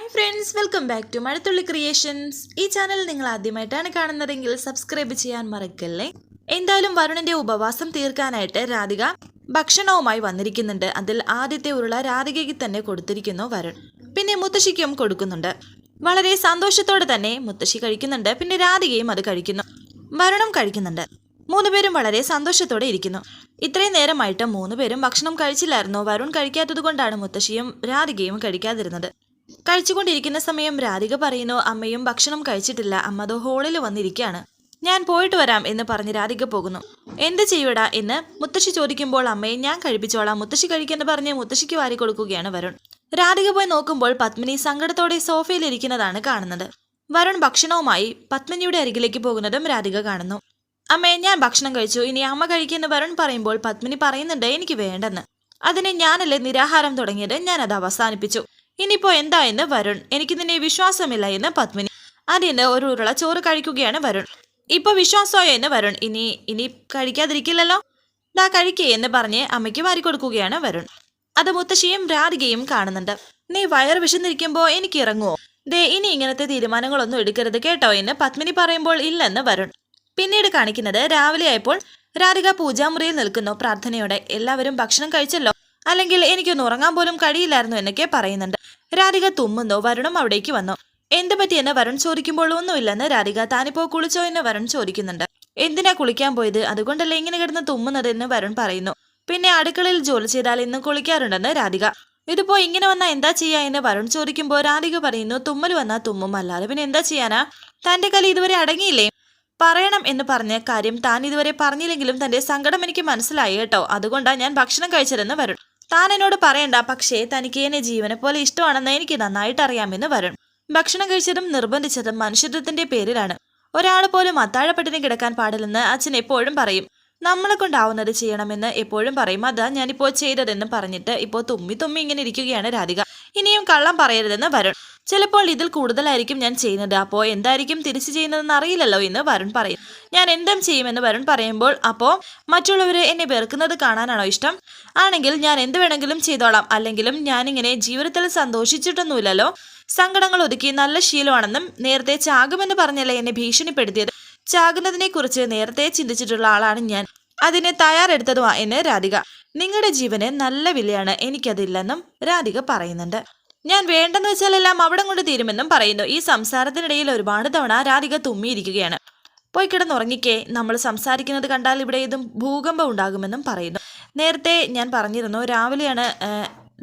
Hi friends welcome back to Mazhathulli creations ഈ channel നിങ്ങൾ ആദ്യമായിട്ടാണ് കാണുന്നതെങ്കിൽ സബ്സ്ക്രൈബ് ചെയ്യാൻ മറക്കല്ലേ? എന്തായാലും വരുണന്റെ ഉപവാസം തീർക്കാനായിട്ട് രാധിക ഭക്ഷണവുമായി വന്നിരിക്കുന്നുണ്ട്. അതിൽ ആദ്യത്തെ ഉരുള രാധികയ്ക്ക് തന്നെ കൊടുത്തിരിക്കുന്നു വരുൺ. പിന്നെ മുത്തശ്ശിക്കും കൊടുക്കുന്നുണ്ട്. വളരെ സന്തോഷത്തോടെ തന്നെ മുത്തശ്ശി കഴിക്കുന്നുണ്ട്. പിന്നെ രാധികയും അത് കഴിക്കുന്നു. വരുണും കഴിക്കുന്നുണ്ട്. മൂന്നുപേരും വളരെ സന്തോഷത്തോടെ ഇരിക്കുന്നു. ഇത്രയും നേരമായിട്ട് മൂന്നുപേരും ഭക്ഷണം കഴിച്ചില്ലായിരുന്നു. വരുൺ കഴിക്കാത്തത് കൊണ്ടാണ് മുത്തശ്ശിയും രാധികയും കഴിക്കാതിരുന്നത്. കഴിച്ചുകൊണ്ടിരിക്കുന്ന സമയം രാധിക പറയുന്നു അമ്മയും ഭക്ഷണം കഴിച്ചിട്ടില്ല. അമ്മ അതോ ഹോളിൽ വന്നിരിക്കുകയാണ്. ഞാൻ പോയിട്ട് വരാം എന്ന് പറഞ്ഞ് രാധിക പോകുന്നു. എന്ത് ചെയ്യൂടാ? എന്ന് മുത്തശ്ശി ചോദിക്കുമ്പോൾ അമ്മയെ ഞാൻ കഴിപ്പിച്ചോളാം. മുത്തശ്ശി കഴിക്കെന്ന് പറഞ്ഞ് മുത്തശ്ശിക്ക് വാരി കൊടുക്കുകയാണ് വരുൺ. രാധിക പോയി നോക്കുമ്പോൾ പത്മിനി സങ്കടത്തോടെ സോഫയിൽ ഇരിക്കുന്നതാണ് കാണുന്നത്. വരുൺ ഭക്ഷണവുമായി പത്മിനിയുടെ അരികിലേക്ക് പോകുന്നതും രാധിക കാണുന്നു. അമ്മേ ഞാൻ ഭക്ഷണം കഴിച്ചു. ഇനി അമ്മ കഴിക്കുമെന്ന് വരുൺ പറയുമ്പോൾ പത്മിനി പറയുന്നുണ്ട് എനിക്ക് വേണ്ടെന്ന്. അതിനെ ഞാനല്ലേ നിരാഹാരം തുടങ്ങിയത്? ഞാൻ അത് അവസാനിപ്പിച്ചു. ഇനിയിപ്പോ എന്താ എന്ന് വരുൺ. എനിക്ക് നിന്നെ വിശ്വാസമില്ല എന്ന് പത്മിനി. അതിന് ഒരു ഉരുള ചോറ് കഴിക്കുകയാണ് വരുൺ. ഇപ്പൊ വിശ്വാസമായോ എന്ന് വരുൺ. ഇനി ഇനി കഴിക്കാതിരിക്കില്ലല്ലോ? ഡാ കഴിക്കേ എന്ന് പറഞ്ഞ് അമ്മയ്ക്ക് വാരി കൊടുക്കുകയാണ് വരുൺ. അത് മുത്തശ്ശിയും രാധികയും കാണുന്നുണ്ട്. നീ വയർ വിശന്നിരിക്കുമ്പോ എനിക്ക് ഇറങ്ങുവോ? ദേ ഇനി ഇങ്ങനത്തെ തീരുമാനങ്ങളൊന്നും എടുക്കരുത് കേട്ടോ എന്ന് പത്മിനി പറയുമ്പോൾ ഇല്ലെന്ന് വരുൺ. പിന്നീട് കാണിക്കുന്നത് രാവിലെ ആയപ്പോൾ രാധിക പൂജാമുറിയിൽ നിൽക്കുന്നു പ്രാർത്ഥനയോടെ. എല്ലാവരും ഭക്ഷണം കഴിച്ചല്ലോ. അല്ലെങ്കിൽ എനിക്കൊന്ന് ഉറങ്ങാൻ പോലും കഴിയില്ലായിരുന്നു എന്നൊക്കെ പറയുന്നുണ്ട്. രാധിക തുമ്മുന്നോ. വരുണും അവിടേക്ക് വന്നു. എന്ത് പറ്റിയെന്ന് വരുൺ ചോദിക്കുമ്പോൾ ഒന്നുമില്ലെന്ന് രാധിക താനിപ്പോ കുളിച്ചോ എന്ന് വരുൺ ചോദിക്കുന്നുണ്ട്. എന്തിനാ കുളിക്കാൻ പോയത്? അതുകൊണ്ടല്ലേ ഇങ്ങനെ കിടന്ന് തുമ്മുന്നത് എന്ന് വരുൺ പറയുന്നു. പിന്നെ അടുക്കളയിൽ ജോലി ചെയ്താൽ ഇന്ന് കുളിക്കാറുണ്ടെന്ന് രാധിക. ഇതിപ്പോ ഇങ്ങനെ വന്നാ എന്താ ചെയ്യാ എന്ന് വരുൺ ചോദിക്കുമ്പോൾ രാധിക പറയുന്നു തുമ്മൽ വന്നാ തുമ്മും. അല്ലാതെ പിന്നെ എന്താ ചെയ്യാനാ? തന്റെ കലി ഇതുവരെ അടങ്ങിയില്ലേ? പറയണം എന്ന് പറഞ്ഞ കാര്യം താൻ ഇതുവരെ പറഞ്ഞില്ലെങ്കിലും തന്റെ സങ്കടം എനിക്ക് മനസ്സിലായി കേട്ടോ. അതുകൊണ്ടാണ് ഞാൻ ഭക്ഷണം കഴിച്ചതെന്ന് വരുൺ. താൻ എന്നോട് പറയണ്ട പക്ഷേ തനിക്ക് എന്നെ ജീവനെ പോലെ ഇഷ്ടമാണെന്ന് എനിക്ക് നന്നായിട്ട് അറിയാമെന്ന് വരുൺ. ഭക്ഷണം കഴിച്ചതും നിർബന്ധിച്ചതും മനുഷ്യത്വത്തിന്റെ പേരിലാണ്. ഒരാൾ പോലും അത്താഴപ്പെട്ടിന് കിടക്കാൻ പാടില്ലെന്ന് അച്ഛൻ എപ്പോഴും പറയും. നമ്മളെ കൊണ്ടാവുന്നത് ചെയ്യണമെന്ന് എപ്പോഴും പറയും. അതാ ഞാനിപ്പോൾ ചെയ്തതെന്ന് പറഞ്ഞിട്ട് ഇപ്പോൾ തുമ്മി തുമ്മി ഇങ്ങനെ ഇരിക്കുകയാണ് രാധിക. ഇനിയും കള്ളം പറയരുതെന്ന് വരുൺ. ചിലപ്പോൾ ഇതിൽ കൂടുതലായിരിക്കും ഞാൻ ചെയ്യുന്നത്. അപ്പോൾ എന്തായിരിക്കും തിരിച്ചു ചെയ്യുന്നതെന്ന് അറിയില്ലല്ലോ എന്ന് വരുൺ പറയും. ഞാൻ എന്തും ചെയ്യുമെന്ന് വരുൺ പറയുമ്പോൾ അപ്പോൾ മറ്റുള്ളവർ എന്നെ വെറുക്കുന്നത് കാണാനാണോ ഇഷ്ടം? ആണെങ്കിൽ ഞാൻ എന്ത് വേണമെങ്കിലും ചെയ്തോളാം. അല്ലെങ്കിലും ഞാനിങ്ങനെ ജീവിതത്തിൽ സന്തോഷിച്ചിട്ടൊന്നുമില്ലല്ലോ. സങ്കടങ്ങൾ ഒതുക്കി നല്ല ശീലമാണെന്നും നേരത്തെ ചാകുമെന്ന് പറഞ്ഞല്ലേ എന്നെ ഭീഷണിപ്പെടുത്തിയത്? ചാകുന്നതിനെ കുറിച്ച് നേരത്തെ ചിന്തിച്ചിട്ടുള്ള ആളാണ് ഞാൻ. അതിനെ തയ്യാറെടുത്തതുമാ എന്ന് രാധിക. നിങ്ങളുടെ ജീവന് നല്ല വിലയാണ്. എനിക്കതില്ലെന്നും രാധിക പറയുന്നുണ്ട്. ഞാൻ വേണ്ടെന്ന് വെച്ചാലെല്ലാം അവിടെ കൊണ്ട് തീരുമെന്നും പറയുന്നു. ഈ സംസാരത്തിനിടയിൽ ഒരുപാട് തവണ രാധിക തുമ്മിയിരിക്കുകയാണ്. പോയി കിടന്നുറങ്ങിക്കേ. നമ്മൾ സംസാരിക്കുന്നത് കണ്ടാൽ ഇവിടെ ഇതും ഭൂകമ്പം ഉണ്ടാകുമെന്നും പറയുന്നു. നേരത്തെ ഞാൻ പറഞ്ഞിരുന്നു രാവിലെയാണ്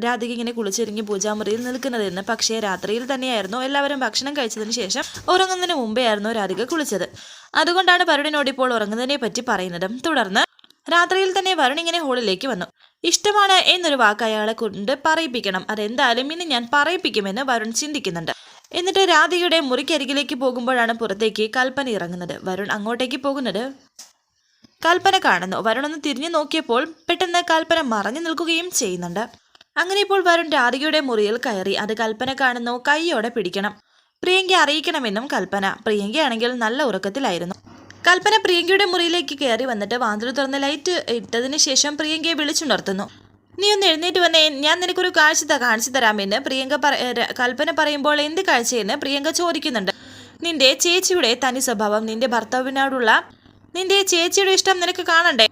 രാധിക ഇങ്ങനെ കുളിച്ചൊരുങ്ങി പൂജാമുറിയിൽ നിൽക്കുന്നതെന്ന്. പക്ഷേ രാത്രിയിൽ തന്നെയായിരുന്നു എല്ലാവരും ഭക്ഷണം കഴിച്ചതിന് ശേഷം ഉറങ്ങുന്നതിന് മുമ്പേ ആയിരുന്നു രാധിക കുളിച്ചത്. അതുകൊണ്ടാണ് വരുണിനോട് ഇപ്പോൾ ഉറങ്ങുന്നതിനെ പറ്റി പറയുന്നതും. തുടർന്ന് രാത്രിയിൽ തന്നെ വരുൺ ഇങ്ങനെ ഹോളിലേക്ക് വന്നു. ഇഷ്ടമാണ് എന്നൊരു വാക്ക് അയാളെ കൊണ്ട് പറയിപ്പിക്കണം. അതെന്തായാലും ഇനി ഞാൻ പറയിപ്പിക്കുമെന്ന് വരുൺ ചിന്തിക്കുന്നുണ്ട്. എന്നിട്ട് രാധികയുടെ മുറിക്കരികിലേക്ക് പോകുമ്പോഴാണ് പുറത്തേക്ക് കൽപ്പന ഇറങ്ങുന്നത്. വരുൺ അങ്ങോട്ടേക്ക് പോകുന്നത്? കൽപ്പന കാണുന്നു. വരുൺ ഒന്ന് തിരിഞ്ഞു നോക്കിയപ്പോൾ പെട്ടെന്ന് കൽപ്പന മറഞ്ഞു നിൽക്കുകയും ചെയ്യുന്നുണ്ട്. അങ്ങനെ ഇപ്പോൾ വരുൺ രാധികയുടെ മുറിയിൽ കയറി. അത് കൽപ്പന കാണുന്നു കൈയോടെ പിടിക്കണം. പ്രിയങ്ക അറിയിക്കണമെന്നും കൽപ്പന. പ്രിയങ്കയാണെങ്കിൽ നല്ല ഉറക്കത്തിലായിരുന്നു. കൽപ്പന പ്രിയങ്കയുടെ മുറിയിലേക്ക് കയറി വന്നിട്ട് വാതിൽ തുറന്ന് ലൈറ്റ് ഇട്ടതിന് ശേഷം പ്രിയങ്കയെ വിളിച്ചുണർത്തുന്നു. നീ ഒന്ന് എഴുന്നേറ്റ് വന്നേ. ഞാൻ നിനക്കൊരു കാഴ്ച കാണിച്ചു തരാമെന്ന് പ്രിയങ്ക കൽപ്പന പറയുമ്പോൾ എന്ത് കാഴ്ചയെന്ന് പ്രിയങ്ക ചോദിക്കുന്നുണ്ട്. നിന്റെ ചേച്ചിയുടെ തനി സ്വഭാവം നിന്റെ ഭർത്താവിനോടുള്ള നിന്റെ ചേച്ചിയുടെ ഇഷ്ടം നിനക്ക് കാണണ്ടേ?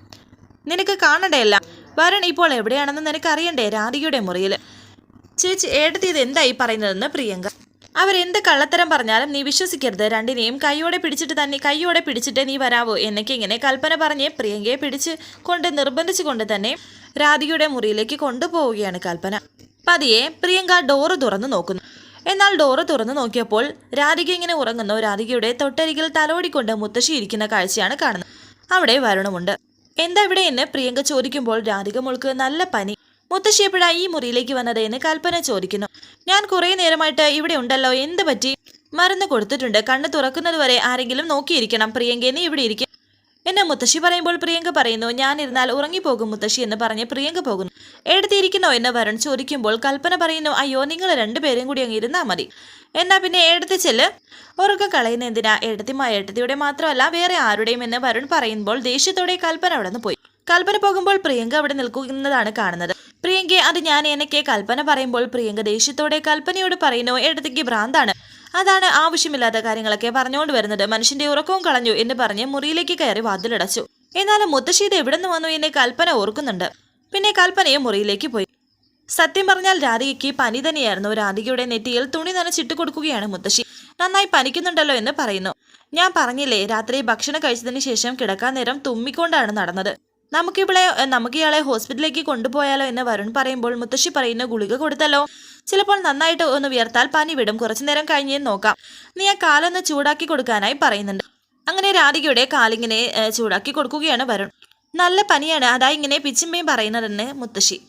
നിനക്ക് കാണണ്ടേയല്ല വരുൺ ഇപ്പോൾ എവിടെയാണെന്ന് നിനക്ക് അറിയണ്ടേ രാധികയുടെ മുറിയിൽ? ചേച്ചി ഏട്ടത്തി ഇത് എന്തായി പറയുന്നതെന്ന് പ്രിയങ്ക അവരെന്ത് കള്ളത്തരം പറഞ്ഞാലും നീ വിശ്വസിക്കരുത്. രണ്ടിനെയും കൈയോടെ പിടിച്ചിട്ട് തന്നെ കൈയോടെ പിടിച്ചിട്ട് നീ വരാവോ. എന്നൊക്കെ ഇങ്ങനെ കൽപ്പന പറഞ്ഞ് പ്രിയങ്കയെ പിടിച്ച് കൊണ്ട് നിർബന്ധിച്ചു കൊണ്ട് തന്നെ രാധികയുടെ മുറിയിലേക്ക് കൊണ്ടുപോവുകയാണ് കൽപ്പന. പതിയെ പ്രിയങ്ക ഡോറ് തുറന്നു നോക്കുന്നു. എന്നാൽ ഡോറ് തുറന്നു നോക്കിയപ്പോൾ രാധിക ഇങ്ങനെ ഉറങ്ങുന്നു. രാധികയുടെ തൊട്ടരികിൽ തലോടിക്കൊണ്ട് മുത്തശ്ശി ഇരിക്കുന്ന കാഴ്ചയാണ് കാണുന്നത്. അവിടെ വരണമുണ്ട്. എന്താ ഇവിടെ എന്ന് പ്രിയങ്ക ചോദിക്കുമ്പോൾ രാധിക മുൾക്ക് നല്ല പനി. മുത്തശ്ശി എപ്പോഴാ ഈ മുറിയിലേക്ക് വന്നത് എന്ന് കൽപ്പന ചോദിക്കുന്നു. ഞാൻ കുറേ നേരമായിട്ട് ഇവിടെ ഉണ്ടല്ലോ എന്ത് പറ്റി? മരുന്ന് കൊടുത്തിട്ടുണ്ട് കണ്ണ് തുറക്കുന്നത് വരെ ആരെങ്കിലും നോക്കിയിരിക്കണം. പ്രിയങ്ക നീ ഇവിടെ ഇരിക്കും. എന്നെ മുത്തശ്ശി പറയുമ്പോൾ പ്രിയങ്ക പറയുന്നു ഞാൻ ഇരുന്നാൽ ഉറങ്ങിപ്പോകും മുത്തശ്ശി എന്ന് പറഞ്ഞ് പ്രിയങ്ക പോകുന്നു. എടുത്തിരിക്കുന്നോ എന്ന് വരുൺ ചോദിക്കുമ്പോൾ കൽപ്പന പറയുന്നു അയ്യോ നിങ്ങൾ രണ്ടുപേരും കൂടി അങ്ങ് ഇരുന്നാൽ മതി. എന്നാ പിന്നെ എടുത്ത് ചെല്ല്. ഉറക്കം കളയുന്ന എന്തിനാ? എഴുത്തിമാ എഴുത്തിയുടെ മാത്രമല്ല വേറെ ആരുടെയും എന്ന് വരുൺ പറയുമ്പോൾ ദേഷ്യത്തോടെ കൽപ്പന അവിടെ നിന്ന് പോയി. കൽപ്പന പോകുമ്പോൾ പ്രിയങ്ക അവിടെ നിൽക്കുന്നതാണ് കാണുന്നത്. പ്രിയങ്ക അത് ഞാൻ എനിക്ക് കൽപ്പന പറയുമ്പോൾ പ്രിയങ്ക ദേഷ്യത്തോടെ കൽപ്പനയോട് പറയുന്നു എടുത്തേക്ക് ഭ്രാന്താണ്. അതാണ് ആവശ്യമില്ലാത്ത കാര്യങ്ങളൊക്കെ പറഞ്ഞുകൊണ്ട് വരുന്നത്. മനുഷ്യന്റെ ഉറക്കവും കളഞ്ഞു എന്ന് പറഞ്ഞ് മുറിയിലേക്ക് കയറി വാതിലടച്ചു. എന്നാലും മുത്തശ്ശീത എവിടെ നിന്ന് വന്നു എന്നെ കൽപ്പന ഓർക്കുന്നുണ്ട്. പിന്നെ കൽപ്പനയും മുറിയിലേക്ക് പോയി. സത്യം പറഞ്ഞാൽ രാധികയ്ക്ക് പനി തന്നെയായിരുന്നു. രാധികയുടെ നെറ്റിയിൽ തുണി നനച്ചിട്ട് കൊടുക്കുകയാണ് മുത്തശ്ശി. നന്നായി പനിക്കുന്നുണ്ടല്ലോ എന്ന് പറയുന്നു. ഞാൻ പറഞ്ഞില്ലേ രാത്രി ഭക്ഷണം കഴിച്ചതിന് ശേഷം കിടക്കാൻ നേരം തുമ്മിക്കൊണ്ടാണ് നടന്നത്. നമുക്കിവിടെ നമുക്ക് ഇയാളെ ഹോസ്പിറ്റലിലേക്ക് കൊണ്ടുപോയാലോ എന്ന് വരുൺ പറയുമ്പോൾ മുത്തശ്ശി പറയുന്ന ഗുളിക കൊടുത്തല്ലോ. ചിലപ്പോൾ നന്നായിട്ട് ഒന്ന് വിയർത്താൽ പനി വിടും. കുറച്ചു നേരം കഴിഞ്ഞേ നോക്കാം. നീ ആ കാലൊന്ന് ചൂടാക്കി കൊടുക്കാനായി പറയുന്നുണ്ട്. അങ്ങനെ രാധികയുടെ കാലിങ്ങനെ ചൂടാക്കി കൊടുക്കുകയാണ് വരുൺ. നല്ല പനിയാണ്. അതാ ഇങ്ങനെ പിച്ചിമ്മയും പറയുന്നതെന്ന് മുത്തശ്ശി.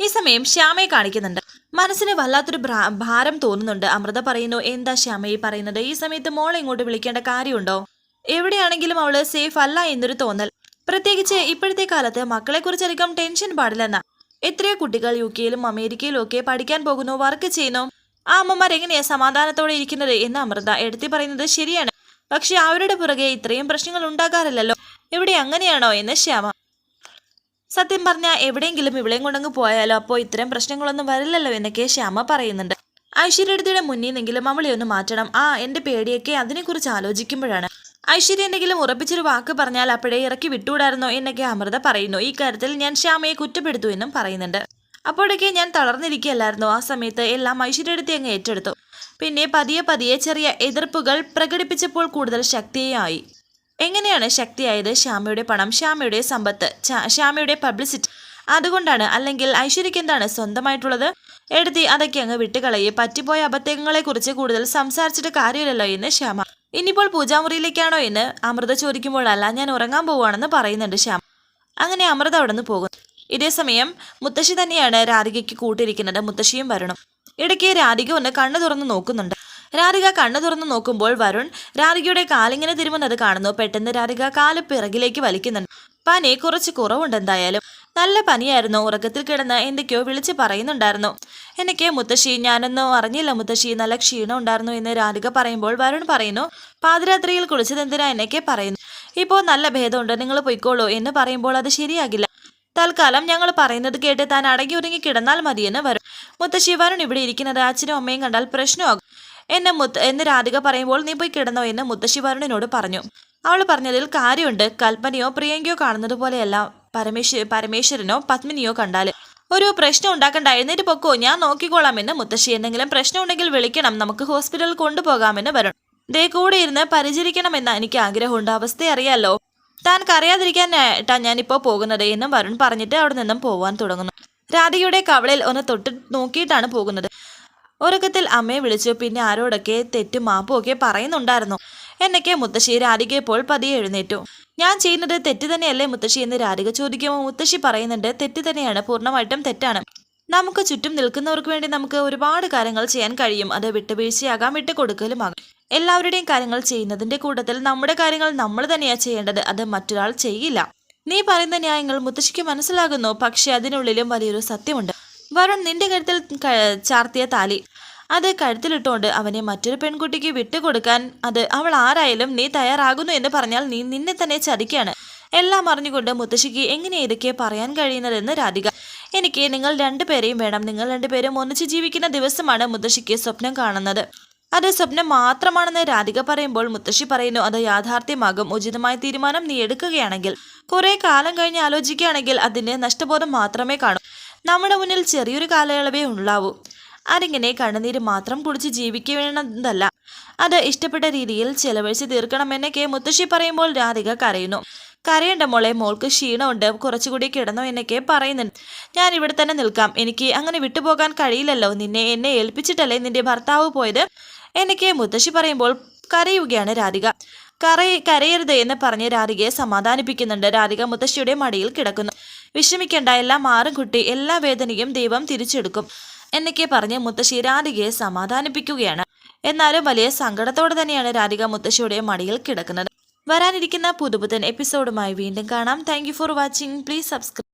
ഈ സമയം ശ്യാമയെ കാണിക്കുന്നുണ്ട്. മനസ്സിന് വല്ലാത്തൊരു ഭാരം തോന്നുന്നുണ്ട്. അമൃത പറയുന്നു എന്താ ശ്യാമയെ പറയുന്നത്? ഈ സമയത്ത് മോളെ ഇങ്ങോട്ട് വിളിക്കേണ്ട കാര്യമുണ്ടോ? എവിടെയാണെങ്കിലും അവൾ സേഫ് അല്ല എന്നൊരു തോന്നൽ. പ്രത്യേകിച്ച് ഇപ്പോഴത്തെ കാലത്ത് മക്കളെക്കുറിച്ചധികം ടെൻഷൻ പാടില്ലെന്ന. എത്രയോ കുട്ടികൾ യു കെയിലും അമേരിക്കയിലും ഒക്കെ പഠിക്കാൻ പോകുന്നു വർക്ക് ചെയ്യുന്നു. ആ അമ്മമാർ എങ്ങനെയാ സമാധാനത്തോടെ ഇരിക്കുന്നത് എന്ന് അമൃത എടുത്തി പറയുന്നത് ശരിയാണ്. പക്ഷെ അവരുടെ പുറകെ ഇത്രയും പ്രശ്നങ്ങൾ ഉണ്ടാകാറില്ലല്ലോ. ഇവിടെ അങ്ങനെയാണോ എന്ന് ശ്യാമ. സത്യം പറഞ്ഞാൽ എവിടെയെങ്കിലും ഇവിളെയും കൊണ്ടങ്ങ് പോയാലോ അപ്പോൾ ഇത്തരം പ്രശ്നങ്ങളൊന്നും വരില്ലല്ലോ എന്നൊക്കെ ശ്യാമ പറയുന്നുണ്ട്. ഐശ്വര്യടുത്തിയുടെ മുന്നിൽ നിന്നെങ്കിലും അവളെ ഒന്ന് മാറ്റണം. ആ എന്റെ പേടിയൊക്കെ അതിനെക്കുറിച്ച് ആലോചിക്കുമ്പോഴാണ്. ഐശ്വര്യ എന്തെങ്കിലും ഉറപ്പിച്ചൊരു വാക്ക് പറഞ്ഞാൽ അപ്പോഴേ ഇറക്കി വിട്ടുകൂടായിരുന്നോ എന്നൊക്കെ അമൃത പറയുന്നു. ഈ കാര്യത്തിൽ ഞാൻ ശ്യാമയെ കുറ്റപ്പെടുത്തു എന്നും പറയുന്നുണ്ട്. അപ്പോഴൊക്കെ ഞാൻ തളർന്നിരിക്കുകയല്ലായിരുന്നു? ആ സമയത്ത് എല്ലാം ഐശ്വര്യടുത്തി അങ്ങ് ഏറ്റെടുത്തു. പിന്നെ പതിയെ പതിയെ ചെറിയ എതിർപ്പുകൾ പ്രകടിപ്പിച്ചപ്പോൾ കൂടുതൽ ശക്തിയായി. എങ്ങനെയാണ് ശക്തിയായത്? ശ്യാമയുടെ പണം ശ്യാമയുടെ സമ്പത്ത് ശ്യാമയുടെ പബ്ലിസിറ്റി. അതുകൊണ്ടാണ് അല്ലെങ്കിൽ ഐശ്വര്യക്ക് എന്താണ് സ്വന്തമായിട്ടുള്ളത്? എടുത്തി അതൊക്കെ അങ്ങ് വിട്ടുകളയെ. പറ്റിപ്പോയ അബദ്ധങ്ങളെക്കുറിച്ച് കൂടുതൽ സംസാരിച്ചിട്ട് കാര്യമില്ലല്ലോ എന്ന് ശ്യാമ ഇനിയിപ്പോൾ പൂജാമുറിയിലേക്കാണോ എന്ന് അമൃത ചോദിക്കുമ്പോഴല്ല ഞാൻ ഉറങ്ങാൻ പോവുകയാണെന്ന് പറയുന്നുണ്ട് ശ്യാമ അങ്ങനെ അമൃത അവിടെ നിന്ന് പോകുന്നു ഇതേസമയം മുത്തശ്ശി തന്നെയാണ് രാധികയ്ക്ക് കൂട്ടിയിരിക്കുന്നത് മുത്തശ്ശിയും വരണം. ഇടയ്ക്ക് രാധിക ഒന്ന് കണ്ണു തുറന്ന് നോക്കുന്നുണ്ട്. രാധിക കണ്ണു തുറന്ന് നോക്കുമ്പോൾ വരുൺ രാധികയുടെ കാലിങ്ങനെ തിരുമുന്നത് കാണുന്നു. പെട്ടെന്ന് രാധിക കാൽ പിറകിലേക്ക് വലിക്കുന്നുണ്ട്. പനി കുറച്ച് കുറവുണ്ട് എന്തായാലും. നല്ല പനിയായിരുന്നു. ഉറക്കത്തിൽ കിടന്ന് എന്തൊക്കെയോ വിളിച്ച് പറയുന്നുണ്ടായിരുന്നു. എനിക്ക് മുത്തശ്ശി ഞാനൊന്നും അറിഞ്ഞില്ല മുത്തശ്ശി. നല്ല ക്ഷീണം ഉണ്ടായിരുന്നു എന്ന് രാധിക പറയുമ്പോൾ വരുൺ പറയുന്നു പാതിരാത്രിയിൽ കുളിച്ചതെന്തിനാ എന്നൊക്കെ പറയുന്നു. ഇപ്പോൾ നല്ല ഭേദമുണ്ട്. നിങ്ങൾ പൊയ്ക്കോളൂ എന്ന് പറയുമ്പോൾ അത് ശരിയാകില്ല. തൽക്കാലം ഞങ്ങൾ പറയുന്നത് കേട്ട് താൻ അടങ്ങി ഒരുങ്ങി കിടന്നാൽ മതിയെന്ന് വരും മുത്തശ്ശി വരുൺ ഇവിടെ ഇരിക്കുന്നത് അച്ഛനും അമ്മയും കണ്ടാൽ പ്രശ്നമാകും എന്നെ മുത്ത് എന്ന് രാധിക പറയുമ്പോൾ നീ പോയി കിടന്നോ എന്ന് മുത്തശ്ശി വരുണിനോട് പറഞ്ഞു. അവൾ പറഞ്ഞതിൽ കാര്യമുണ്ട്. കൽപ്പനയോ പ്രിയങ്കയോ കാണുന്നത് പോലെയല്ല. പരമേശ്വ പരമേശ്വരനോ പത്മിനിയോ കണ്ടാൽ ഒരു പ്രശ്നം ഉണ്ടാക്കണ്ട. എഴുന്നേറ്റ് പൊക്കോ. ഞാൻ നോക്കിക്കോളാമെന്ന് മുത്തശ്ശി. എന്തെങ്കിലും പ്രശ്നം ഉണ്ടെങ്കിൽ വിളിക്കണം. നമുക്ക് ഹോസ്പിറ്റലിൽ കൊണ്ടുപോകാമെന്ന് വരണം ദേ കൂടെ ഇരുന്ന് പരിചരിക്കണമെന്ന് എനിക്ക് ആഗ്രഹമുണ്ട്. അവസ്ഥ അറിയാലോ. താൻ കറിയാതിരിക്കാനായിട്ടാ ഞാനിപ്പോ പോകുന്നത് എന്നും വരുൺ പറഞ്ഞിട്ട് അവിടെ നിന്നും പോവാൻ തുടങ്ങുന്നു. രാധികയുടെ കവളിൽ ഒന്ന് തൊട്ട് നോക്കിയിട്ടാണ് പോകുന്നത്. ഉറക്കത്തിൽ അമ്മയെ വിളിച്ചു. പിന്നെ ആരോടൊക്കെ തെറ്റും മാപ്പും ഒക്കെ പറയുന്നുണ്ടായിരുന്നു. എന്നൊക്കെ മുത്തശ്ശി രാധിക ഇപ്പോൾ പതിയെ എഴുന്നേറ്റു. ഞാൻ ചെയ്യുന്നത് തെറ്റ് തന്നെയല്ലേ മുത്തശ്ശി എന്ന് രാധിക ചോദിക്കുമ്പോൾ മുത്തശ്ശി പറയുന്നുണ്ട് തെറ്റ് തന്നെയാണ് പൂർണമായിട്ടും തെറ്റാണ്. നമുക്ക് ചുറ്റും നിൽക്കുന്നവർക്ക് വേണ്ടി നമുക്ക് ഒരുപാട് കാര്യങ്ങൾ ചെയ്യാൻ കഴിയും. അത് വിട്ടുവീഴ്ചയാകാം വിട്ടുകൊടുക്കലുമാകാം എല്ലാവരുടെയും കാര്യങ്ങൾ ചെയ്യുന്നതിന്റെ കൂട്ടത്തിൽ നമ്മുടെ കാര്യങ്ങൾ നമ്മൾ തന്നെയാണ് ചെയ്യേണ്ടത്. അത് മറ്റൊരാൾ ചെയ്യില്ല. നീ പറയുന്ന ന്യായങ്ങൾ മുത്തശ്ശിക്ക് മനസ്സിലാകുന്നു. പക്ഷെ അതിനുള്ളിലും വലിയൊരു സത്യമുണ്ട്. വരുൺ നിന്റെ കരുത്തിൽ ചാർത്തിയ താലി. അത് കഴുത്തിലിട്ടുകൊണ്ട് അവനെ മറ്റൊരു പെൺകുട്ടിക്ക് വിട്ടുകൊടുക്കാൻ അത് അവൾ ആരായാലും നീ തയ്യാറാകുന്നു എന്ന് പറഞ്ഞാൽ നീ നിന്നെ തന്നെ ചതിക്കാണ്. എല്ലാം അറിഞ്ഞുകൊണ്ട് മുത്തശ്ശിക്ക് എങ്ങനെ ഇതൊക്കെ പറയാൻ കഴിയുന്നതെന്ന് രാധിക എനിക്ക് നിങ്ങൾ രണ്ടുപേരെയും വേണം. നിങ്ങൾ രണ്ടുപേരും ഒന്നിച്ച് ജീവിക്കുന്ന ദിവസമാണ് മുത്തശ്ശിക്ക് സ്വപ്നം കാണുന്നത്. അത് സ്വപ്നം മാത്രമാണെന്ന് രാധിക പറയുമ്പോൾ മുത്തശ്ശി പറയുന്നു അത് യാഥാർത്ഥ്യമാകും. ഉചിതമായ തീരുമാനം നീ എടുക്കുകയാണെങ്കിൽ കുറെ കാലം കഴിഞ്ഞ് ആലോചിക്കുകയാണെങ്കിൽ അതിന്റെ നഷ്ടബോധം മാത്രമേ കാണൂ. നമ്മുടെ മുന്നിൽ ചെറിയൊരു കാലയളവേ ഉണ്ടാവൂ. അതിങ്ങനെ കണ്ണുനീര് മാത്രം കുടിച്ച് ജീവിക്കണമെന്നതല്ല അത് ഇഷ്ടപ്പെട്ട രീതിയിൽ ചെലവഴിച്ച് തീർക്കണമെന്നൊക്കെ മുത്തശ്ശി പറയുമ്പോൾ രാധിക കരയുന്നു. കരയേണ്ട മോളെ മോൾക്ക് ക്ഷീണമുണ്ട്. കുറച്ചുകൂടി കിടന്നോ എന്നൊക്കെ പറയുന്നുണ്ട്. ഞാൻ ഇവിടെ തന്നെ നിൽക്കാം. എനിക്ക് അങ്ങനെ വിട്ടുപോകാൻ കഴിയില്ലല്ലോ. നിന്നെ എന്നെ ഏൽപ്പിച്ചിട്ടല്ലേ നിന്റെ ഭർത്താവ് പോയത്? എന്നൊക്കെ മുത്തശ്ശി പറയുമ്പോൾ കരയുകയാണ് രാധിക. കറയ കരയരുത് എന്ന് പറഞ്ഞ് രാധികയെ സമാധാനിപ്പിക്കുന്നുണ്ട്. രാധിക മുത്തശ്ശിയുടെ മടിയിൽ കിടക്കുന്നു. വിഷമിക്കേണ്ട. എല്ലാം മാറും കുട്ടി. എല്ലാ വേദനയും ദൈവം തിരിച്ചെടുക്കും. എന്നൊക്കെ പറഞ്ഞ് മുത്തശ്ശി രാധികയെ സമാധാനിപ്പിക്കുകയാണ്. എന്നാലും വലിയ സങ്കടത്തോടെ തന്നെയാണ് രാധിക മുത്തശ്ശിയുടെ മടിയിൽ കിടക്കുന്നത്. വരാനിരിക്കുന്ന പുതുപുത്തൻ എപ്പിസോഡുമായി വീണ്ടും കാണാം. Thank for watching please subscribe